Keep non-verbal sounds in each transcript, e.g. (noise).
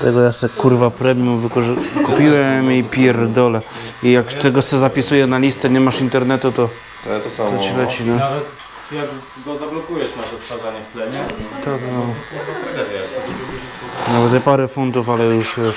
Tego ja sobie kurwa premium wykorzy- kupiłem i pierdolę. I jak tego se zapisuję na listę, nie masz internetu, to, to samo. to ci leci, no. Nawet jak go zablokujesz masz odtwarzanie w tle, nie? To, no. Nawet te parę funtów, ale już wiesz.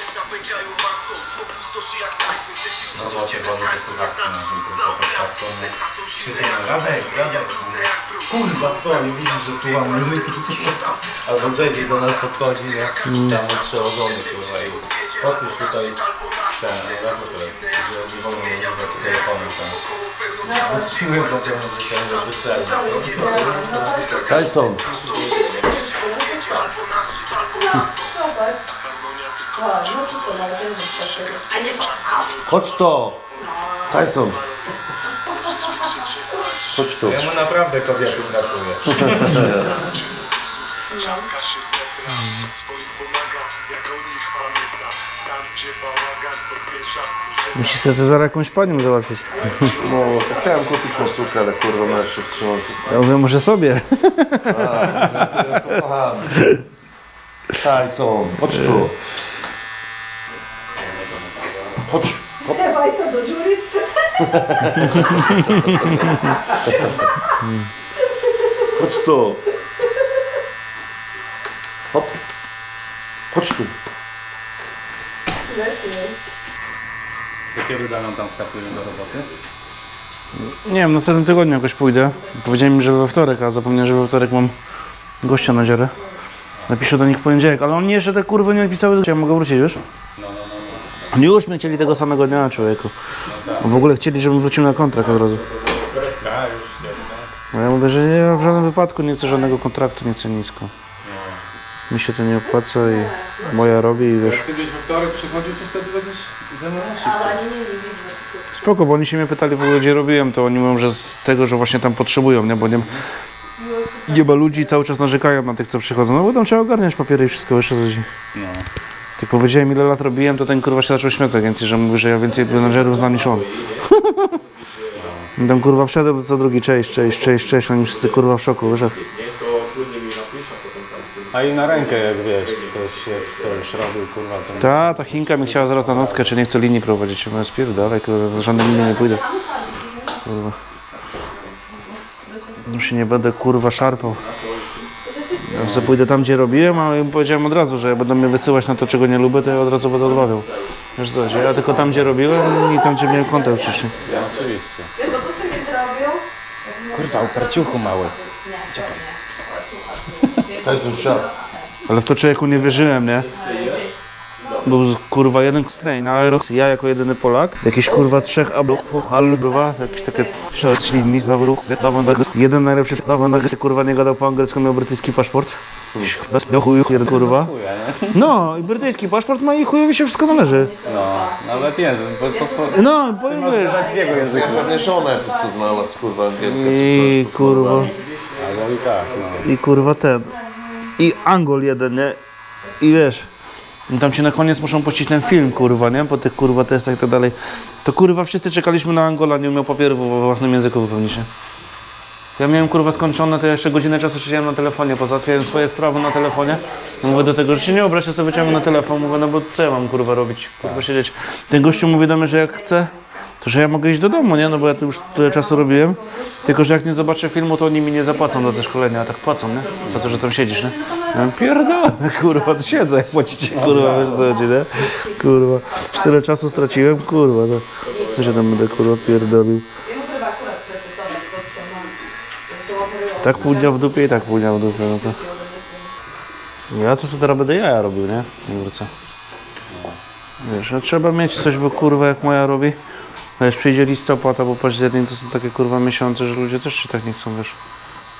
No bo się wody te słuchawki na tym tylko podczas nie? Krzyczą na gadaj, gadaj. Kurwa co, nie widzisz, że słucham muzyki. Albo JJ do nas podchodzi, nie? Tam był przełożony kurwa i podpisz tutaj ten, co to jest, że nie wolno używać telefonu tam. Zatrzymuję będzie muzykę, żeby wystrzelić. Tyson. Chodź to. Tyson. Chodź tu. Jemu naprawdę kobiety brakuje. Czapka się zepra, swoich pomaga, jak o nich pamięta Tam gdzie bałagan, to pierwsza spóźnienia Musisz sobie za jakąś panią załatwić. No, chciałem kupić na sukę, ale kurwa, no jeszcze wstrzymam się. Ja mówię, może sobie. Ja to kocham. Tyson. Chodź tu. Chodź. Dawaj co do dziury. Chodź tu. Hop. Chodź tu. Kiedy daną tam startujemy do roboty? Nie wiem, na następnym tygodniu jakoś pójdę. Powiedziałem mi, że we wtorek, a zapomniałem, że we wtorek mam gościa na dziarę. Napiszę do nich w poniedziałek, ale oni jeszcze te kurwy nie napisały, że ja mogę wrócić, wiesz? Oni już mnie chcieli tego samego dnia, człowieku. W ogóle chcieli, żebym wrócił na kontrakt od razu. Ja. A mówię, że nie, w żadnym wypadku nie chcę żadnego kontraktu, nie chcę nisko. Mi się to nie opłaca i moja robi i wiesz. Jak ty byś we wtorek przychodził, to wtedy będziesz ze mną na Ale nie, nie, nie, nie. Spoko, bo oni się mnie pytali w ogóle gdzie robiłem, to oni mówią, że z tego, że właśnie tam potrzebują, nie? Bo nie, nie ma ludzi i cały czas narzekają na tych, co przychodzą. No bo tam trzeba ogarniać papiery i wszystko, wiesz o co chodzi. No. Jak powiedziałem ile lat robiłem, to ten kurwa się zaczął śmiać z agencji, że mówi, że ja więcej menadżerów znam niż on. I tam kurwa wszedłem co drugi, cześć, cześć, cześć, cześć, oni wszyscy kurwa w szoku, wiesz? jak- A i na rękę, jak wiesz, ktoś jest, kto już robił, kurwa, to Ta, ta Chinka mi chciała zaraz na nockę, czy nie chce linii prowadzić. Ja mówię, spierdalaj, kurwa, linii nie pójdę. Kurwa. Już się nie będę kurwa szarpał. Ja sobie pójdę tam, gdzie robiłem, ale im powiedziałem od razu, że jak będą mnie wysyłać na to, czego nie lubię, to ja od razu będę odmawiał. Wiesz co, że ja tylko tam, gdzie robiłem i tam, gdzie miałem kontakt wcześniej. ja oczywiście. Tylko to sobie zrobił. Kurwa, uparciuchu mały. Tyson szat. Ale w to człowieku nie wierzyłem, nie? Był kurwa jeden snej na aeros, ja jako jedyny Polak, jakieś kurwa trzech abloków, ale kurwa, jakieś takie ślini z zawrót, jeden najlepszy dawno kurwa nie gadał po angielsku, miał brytyjski paszport. Bez do chuju, jeden kurwa. (laughs) No, i brytyjski paszport ma i chujowi się wszystko należy. No, nawet język, bo po, po, No, powiem wiesz. Masz w jego języku. Pewnie żonę po prostu znalazł, kurwa, angielkę I kurwa, i tak, no. i kurwa ten. I Angol jeden, nie? I wiesz, i tam ci na koniec muszą puścić ten film, kurwa, nie? Po tych kurwa testach i tak dalej. To kurwa wszyscy czekaliśmy na Angola, nie umiał papieru we własnym języku wypełnić, nie? Ja miałem kurwa skończone, to ja jeszcze godzinę czasu siedziałem na telefonie, pozałatwiałem swoje sprawy na telefonie. No Mówię do tego, że się nie obraź, ja sobie wyciągnę na telefon, mówię, no bo co ja mam kurwa robić? Kurwa siedzieć. Ten gościu mówi do mnie, że jak chce, to że ja mogę iść do domu, nie? No bo ja tu już tyle czasu robiłem. Tylko, że jak nie zobaczę filmu, to oni mi nie zapłacą za te szkolenia, a tak płacą, nie? Za to, że tam siedzisz, nie? Ja pierdolę, (laughs) kurwa, to siedzę, jak płacicie, kurwa, wiesz co chodzi, nie? Kurwa, tyle czasu straciłem, kurwa, to co się tam będę, kurwa, pierdolił. Tak pół w dupie i tak pół w dupie, no to... Ja to sobie teraz będę jaja robił, nie? Nie wrócę. Wiesz, no trzeba mieć coś, bo kurwa jak moja robi. A już przyjdzie listopad albo październik, to są takie kurwa miesiące, że ludzie też się tak nie chcą, wiesz.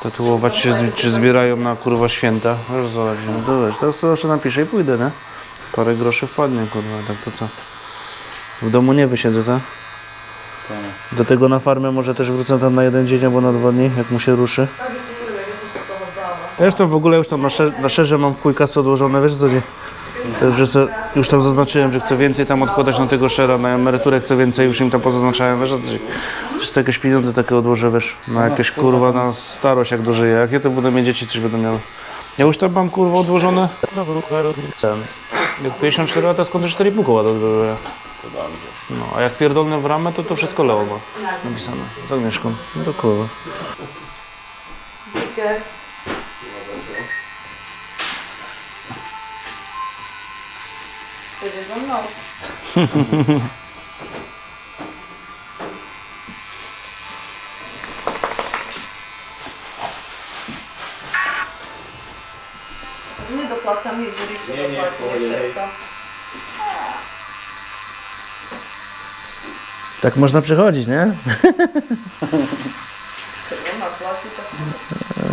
tatuować się, z- czy zbierają na kurwa święta. Co chodzi, no to wiesz, teraz sobie jeszcze napiszę i pójdę, nie? Parę groszy wpadnie, kurwa, tak to co? W domu nie wysiedzę, tak? Do tego na farmę może też wrócę tam na jeden dzień albo na dwa dni, jak mu się ruszy. Zresztą w ogóle już tam na, sze- na szerze mam w kasy odłożone, wiesz co nie? Także se, już tam zaznaczyłem, że chcę więcej tam odkładać na tego szera, na emeryturę chcę więcej, już im tam pozaznaczałem, wiesz, że wszyscy jakieś pieniądze takie odłożę, wiesz, na jakieś kurwa, na starość jak dożyję, jak ja to będę mieć dzieci, coś będę miał. Ja już tam mam kurwa odłożone. Jak 54 lata, skąd 4,5 koła do? No, a jak pierdolne w ramę, to to wszystko Leo ma napisane, z Agnieszką. No to kurwa. Because Jedziesz ze mną. Nie dopłacam, jeżeli się nie, dopłaci, nie szybko. Tak można przychodzić, nie? Tylko na placu tak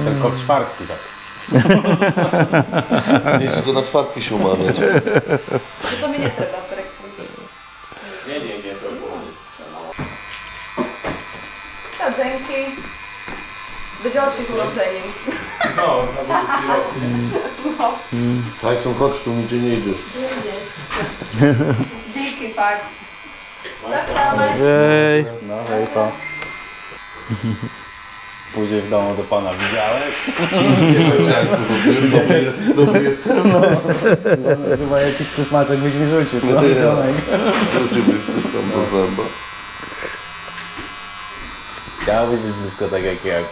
Tylko w czwartki tak. Nie chcę go na czwartki się umawiać. To to mnie nie trzeba dyrektor. Nie, nie, nie, to było. Radzenki. Do dalszych urodzeń. No, na roku. Tyson, chodź tu, nigdzie nie idziesz. Dzięki, tak. Zapraszamy. Ej. No, hejka. Pójdziesz w domu do pana, widziałeś? Dobry, dobry jestem. Chyba jakiś przysmaczek byś mi rzucił, co? Zobaczymy, coś tam do zęba. Chciałbyś być blisko tak jak ja. (laughs)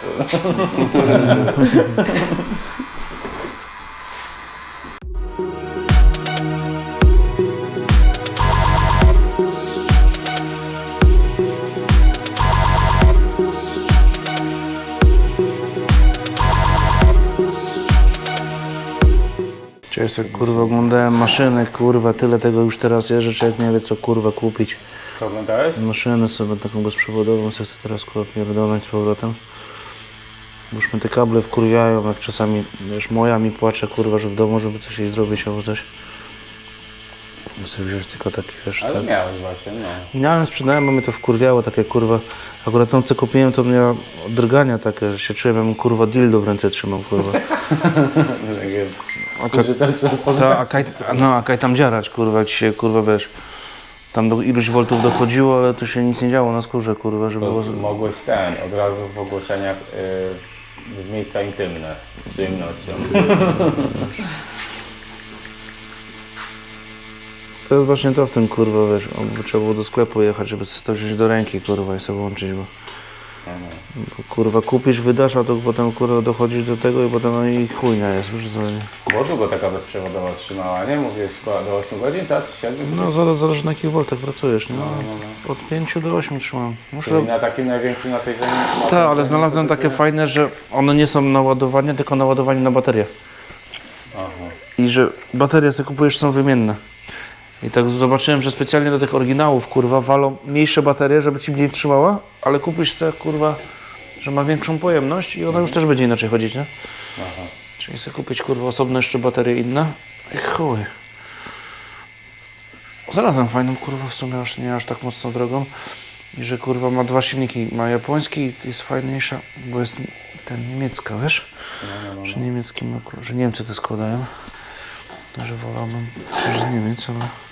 Kurwa oglądałem maszyny, kurwa, tyle tego już teraz jest, że człowiek nie wie co kurwa kupić. Co oglądałeś? Maszynę sobie taką bezprzewodową, sobie chcę teraz kurwa pierdolnąć z powrotem. Bo już mnie te kable wkurwiają, jak czasami, wiesz, moja mi płacze kurwa, że w domu, żeby coś jej zrobić albo coś. Muszę wziąć tylko taki, wiesz, Ale tak. miałeś właśnie, no. Miałem, sprzedałem, bo mnie to wkurwiało, takie kurwa. Akurat tą co kupiłem, to miała drgania takie, że się czułem, jakbym kurwa dildo w ręce trzymał, kurwa. (laughs) Takie Aka, użyteczne ta, spożycie. a kaj, no, a kaj tam dziarać, kurwa, ci się, kurwa, wiesz. Tam do iluś voltów dochodziło, ale tu się nic nie działo na skórze, kurwa, żeby To było... mogłeś ten, od razu w ogłoszeniach y, w miejsca intymne, z przyjemnością. To jest właśnie to w tym, kurwa, wiesz, o, trzeba było do sklepu jechać, żeby to wziąć do ręki, kurwa, i sobie łączyć, bo, bo kurwa, kupisz, wydasz, a to potem, kurwa, dochodzisz do tego i potem no i chujnia jest, chodzi? Było długo taka bezprzewodowa trzymała, nie? Mówiłeś chyba do 8 godzin, tak? Czy 7? No, zaraz, zależy na jakich voltach pracujesz, nie? no, Od 5 do 8 trzymam. Muszę... Czyli na takim największym natężeniu. Tak, ale znalazłem takie fajne, że one nie są na ładowanie, tylko na ładowanie na baterię. Aha. I że baterie, co kupujesz, są wymienne. I tak zobaczyłem, że specjalnie do tych oryginałów, kurwa, walą mniejsze baterie, żeby ci mniej trzymała, ale kupisz sobie, kurwa, że ma większą pojemność i ona już też będzie inaczej chodzić, nie? Aha. Czyli sobie kupić, kurwa, osobne jeszcze baterie inne i chuj. Znalazłem fajną, kurwa, w sumie aż nie aż tak mocno drogą. I że, kurwa, ma dwa silniki. Ma japoński i jest fajniejsza, bo jest ten niemiecka, wiesz? Że niemiecki ma, kurwa, że Niemcy to składają. Że wolałbym też z Niemiec, ale...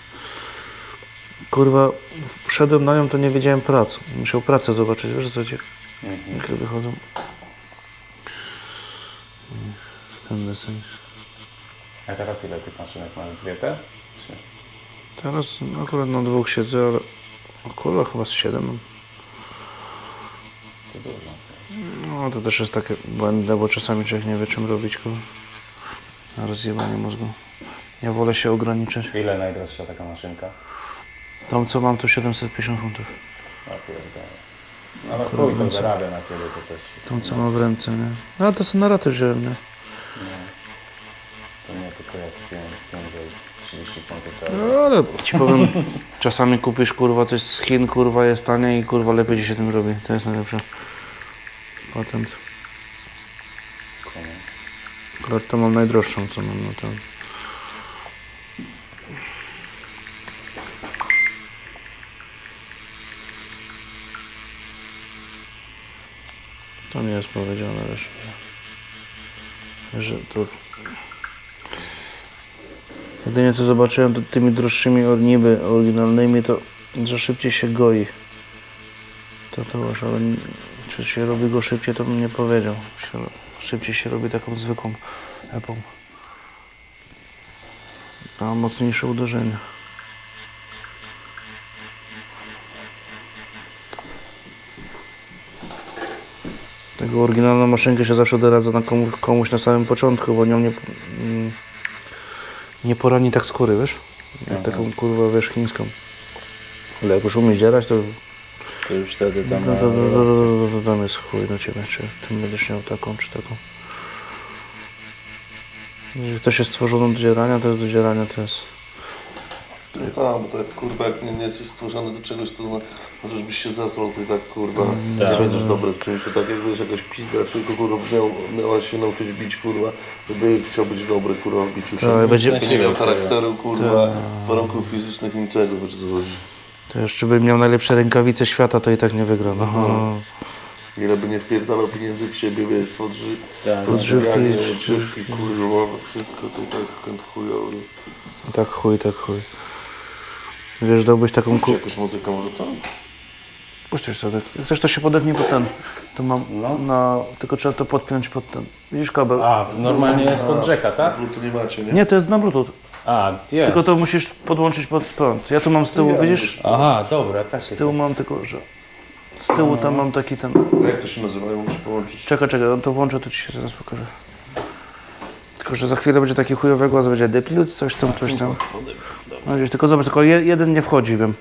Kurwa, wszedłem na nią, to nie wiedziałem prac. Musiał pracę zobaczyć, wiesz co ci, Mhm. jak wychodzą. Ten deseń. A teraz ile tych maszynek masz? Dwie te? Teraz akurat na dwóch siedzę, ale o kurwa chyba z siedem. To dużo. No to też jest takie błędne, bo czasami człowiek nie wie czym robić kurwa. Na rozjebanie mózgu. Ja wolę się ograniczyć. Ile najdroższa taka maszynka? Tą co mam to 750 funtów. A pierdolę. No ale chuj to zarabia na ciebie, to też. Tą co mam w ręce, nie? No to są na raty wziąłem, nie? To nie to co ja kupiłem z Chin za 30 funtów cały. No ale ci powiem, czasami kupisz kurwa coś z Chin, kurwa jest tanie i kurwa lepiej ci się tym robi. To jest najlepsze. Patent. Akurat to mam najdroższą, co mam na ten. To nie jest powiedziane, że, że to... Jedynie co zobaczyłem, to tymi droższymi orniby oryginalnymi, to że szybciej się goi. Tatuaż, ale nie- czy się robi go szybciej, to bym nie powiedział. Szybciej się robi taką zwykłą epą. A mocniejsze uderzenie. Oryginalną maszynkę się zawsze doradza na komu, komuś na samym początku, bo nią nie, mm, nie porani tak skóry, wiesz? Jak taką kurwę, wiesz, chińską. Ale jak już umiesz dzierać, to To już wtedy tam... no tam jest chuj na ciebie, czy ty będziesz miał taką, czy taką. Jeżeli coś jest stworzone do dzierania, to jest do dzierania, to jest... No tak, bo tak kurwa, jak nie, nie jesteś stworzony do czegoś, to no, byś się zasrał, to i tak kurwa Tak. nie będziesz dobry w czymś. To tak jak wiesz, jakaś pizda, czy kurwa miał, miała się nauczyć bić kurwa, żeby chciał być dobry kurwa w biciu się. Tak, będzie- Nie miał charakteru kurwa, warunków fizycznych, niczego, wiesz co chodzi. To jeszcze by miał najlepsze rękawice świata, to i tak nie wygra. No. Ile by nie wpierdalał pieniędzy w siebie, wiesz, podży, Tak, Podżywki, odżywki, kurwa, wszystko to tak kąt chujowy. Tak chuj, tak chuj. Wiesz, dałbyś taką Czy ku... jakąś muzykę może to? Puścisz sobie. Jak chcesz, to się podepnij pod ten. To mam No. na... Tylko trzeba to podpiąć pod ten. Widzisz kabel? A, normalnie jest pod rzeka, tak? Bluetooth nie macie, nie? Nie, to jest na bluetooth. A, jest. Tylko to musisz podłączyć pod prąd. Ja tu mam z tyłu, Ja widzisz? Aha, dobra, tak Z tyłu mam tylko, że... Z tyłu tam mam taki ten... A Jak to się nazywa? Ja muszę połączyć. Czekaj, czekaj, on to włączę, to ci się zaraz pokażę. Tylko, że za chwilę będzie taki chujowy głos, będzie depliut, coś tam, coś tam. No, gdzieś, tylko zobacz, tylko je, jeden nie wchodzi, wiem.